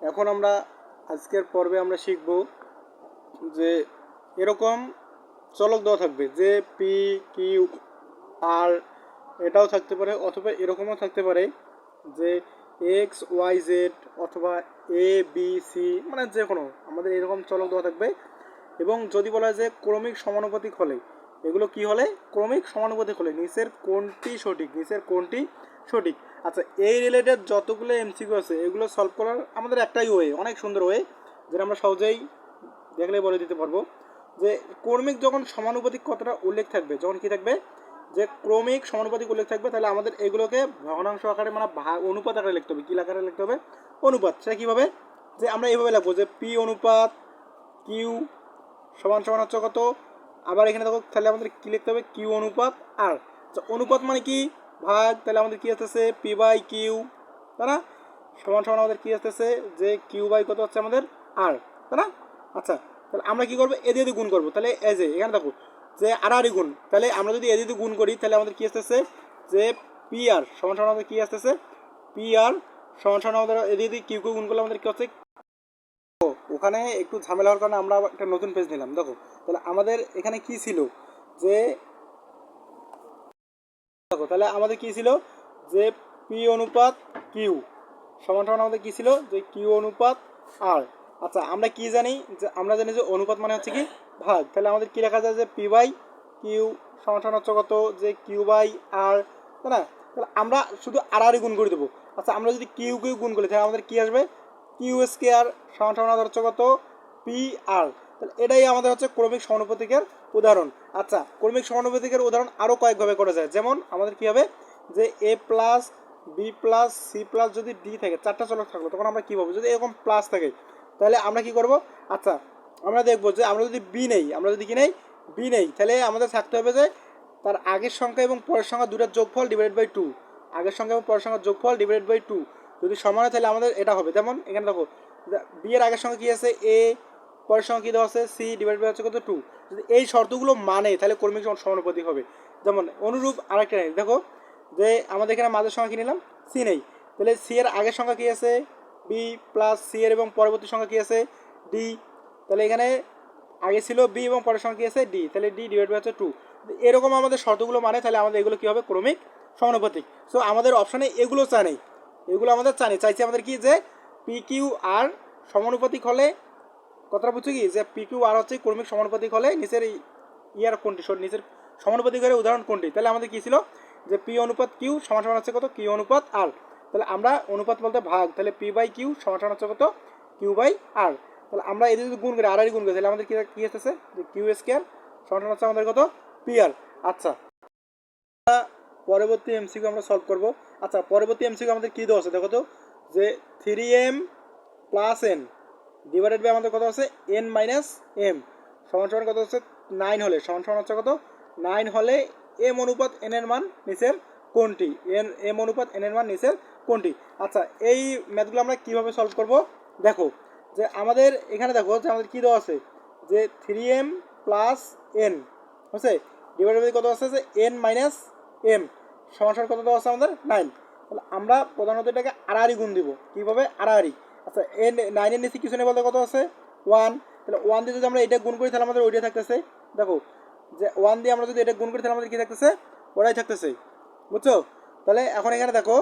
এখন আমরা আজকের পর্বে আমরা শিখব যে এরকম চলক দেওয়া থাকবে, যে পি কিউ আর এটাও থাকতে পারে অথবা এরকমও থাকতে পারে যে এক্স ওয়াই জেড অথবা এ বি সি মানে যে কোনো আমাদের এরকম চলক দেওয়া থাকবে এবং যদি বলা হয় যে ক্রমিক সমানুপাতিক হলে এগুলো কি হলে? ক্রমিক সমানুপাতিক হলে। নিচের কোনটি সঠিক, নিচের কোনটি সঠিক। আচ্ছা এই রিলেটেড যতগুলো এমসিকিউ আছে, এগুলো সলভ করার আমাদের একটাই ওয়ে অনেক সুন্দর ওয়ে যেটা আমরা সহজেই দেখলে বলে দিতে পারব। যে ক্রমিক যখন সমানুপাতিক কথাটা উল্লেখ থাকবে, যখন কি থাকবে? যে ক্রমিক সমানুপাতিক উল্লেখ থাকবে, তাহলে আমাদের এগুলোকে ভগ্নাংশ আকারে মানে ভাগ অনুপাত আকারে লিখতে হবে। কী আকারে লিখতে হবে? অনুপাত। সেটা কীভাবে? যে আমরা এইভাবে লিখব যে পি অনুপাত কিউ সমান সমান হচ্ছে কত? আবার এখানে দেখো, তাহলে আমাদের কী লিখতে হবে? কিউ অনুপাত আর। অনুপাত মানে কি? ভাগ, তাহলে আমাদের কী আসতেছে? পি বাই কিউ, তাই না? সমান সমান আমাদের কী আসতেছে? যে কিউ বাই কত হচ্ছে আমাদের? আর, তাই না? আচ্ছা তাহলে আমরা কী করব? এদি গুণ করব। তাহলে এই যে, এখানে দেখো, যে আড়াআড়ি গুণ, তাহলে আমরা যদি এদি গুণ করি, তাহলে আমাদের কী আসতেছে? যে পি আর, সমান সমান আমাদের কী আসতেছে? পি আর, সমান সমান আমাদের এদি এদি কিউ কিউ গুণ করলে আমাদের কী হচ্ছে? ওখানে একটু ঝামেলা হওয়ার কারণে আমরা একটা নতুন পেজ নিলাম। দেখো, তাহলে আমাদের এখানে কি ছিল? যে, দেখো, তাহলে আমাদের কি ছিল? যে পি অনুপাত কিউ সমান সমান আমাদের কি ছিল? যে কিউ অনুপাত আর আচ্ছা আমরা কি জানি? যে, আমরা জানি যে, অনুপাত মানে হচ্ছে কি? ভাগ। তাহলে আমাদের কি লেখা যায়? যে পি বাই কিউ সমান সমান হচ্ছে কত? যে কিউ বাই আর তাই না? তাহলে আমরা শুধু আড়াআড়ি গুণ করে দেবো। আচ্ছা আমরা যদি কিউ কিউ গুণ করি, তাহলে আমাদের কি আসবে? কিউ স্কোয়ার সমান সমান হচ্ছে কত? P R. তাহলে এটাই আমাদের হচ্ছে ক্রমিক সমানুপাতিকের উদাহরণ। আচ্ছা ক্রমিক সমানুপাতিকের উদাহরণ আরও কয়েকভাবে করা যায়। যেমন আমাদের কী হবে? যে A plus, B plus, C plus যদি ডি থাকে, চারটা চলক থাকল, তখন আমরা কী পাবো? যদি এরকম প্লাস থাকে, তাহলে আমরা কি করব? আচ্ছা আমরা দেখব যে আমরা যদি বি নেই, আমরা যদি কি নেই? বি নেই। তাহলে আমাদের থাকতে হবে যে তার আগের সংখ্যা এবং পরের সংখ্যা দুটার যোগফল ডিভাইড বাই টু আগের সংখ্যা এবং পরের সংখ্যার যোগফল ডিভাইড বাই টু যদি সমান হয় তাহলে আমাদের এটা হবে। যেমন এখানে দেখো বি এর আগের সংখ্যা কী আছে? এ পরের সংখ্যা কী দেওয়া আছে? সি ডিভাইড বাই হচ্ছে কত? টু যদি এই শর্তগুলো মানে তাহলে কর্মিক সমান- সমানুপাতিক হবে। যেমন অনুরূপ আরেকটা নেই। দেখো, যে আমাদের এখানে মাঝের সংখ্যা কী নিলাম? সি নেই। তাহলে সি এর আগের সংখ্যা কী আছে? বি প্লাস সি এর এবং পরবর্তী সংখ্যা কী আছে? ডি তাহলে এখানে আগে ছিল বি এবং পরের সংখ্যা কী আছে? ডি তাহলে ডি ডিভাইড বাই হচ্ছে টু এরকম আমাদের শর্তগুলো মানে তাহলে আমাদের এগুলো কী হবে? ক্রমিক সমানুপাতিক। সো আমাদের অপশানে এগুলো চা নেই। এগুলো আমাদের চা চাইছি আমাদের কি যে পি কিউ আর সমানুপাতিক হলে, কথাটা বুঝছ কি? যে পি কিউ আর হচ্ছে ক্রমিক সমানুপাতিক হলে নিচের ইয়ার কোনটি? নিচের সমানুপাতিক হলে উদাহরণ কোনটি? তাহলে আমাদের কি ছিল? যে পি অনুপাত কিউ সমান সমান হচ্ছে কত? কিউ অনুপাত আর তাহলে আমরা অনুপাত বলতে ভাগ। তাহলে পি বাই কিউ সমান সমান হচ্ছে কত? কিউ বাই আর তাহলে আমরা এদের যদি গুণ করি আর গুণ করি, তাহলে আমাদের কি কি আসতেছে? যে কিউ স্কোয়ার সমান সমান হচ্ছে আমাদের কত? পি আর আচ্ছা। পরবর্তী এমসিকিউ আমরা সলভ করব। আচ্ছা পরবর্তী এমসিকিউ আমাদের কী দেওয়া আছে দেখো তো? যে three M plus N divided by আমাদের কত আছে? এন মাইনাস এম সমান সমান কত হচ্ছে? নাইন হলে। সমান সমান হচ্ছে কত? নাইন হলে এম অনুপাত এন এর মান নিচের কোনটি? এন এম অনুপাত এন এর মান নিচের কোনটি? আচ্ছা এই ম্যাথগুলো আমরা কীভাবে সলভ করব? দেখো, যে আমাদের এখানে দেখো যে আমাদের কী দেওয়া আছে? যে থ্রি এম প্লাস এন হচ্ছে ডিভাইডেড বাই কত আছে? যে এন মাইনাস এম সমান কত দেওয়া আছে আমাদের? নাইন তাহলে আমরা প্রধানত এটাকে আড়াআড়ি গুণ দিব। কীভাবে? আড়াআড়ি। আচ্ছা এ নাইনের নিচে কিছু নেই বলতে কত আছে? ওয়ান তাহলে ওয়ান দিয়ে যদি আমরা এটা গুণ করি, তাহলে আমাদের ওইটাই থাকতেছে। দেখো, যে ওয়ান দিয়ে আমরা যদি এটা গুণ করি, তাহলে আমাদের কী থাকতেছে? ওটাই থাকতেছে। বুঝছ? তাহলে এখন এখানে দেখো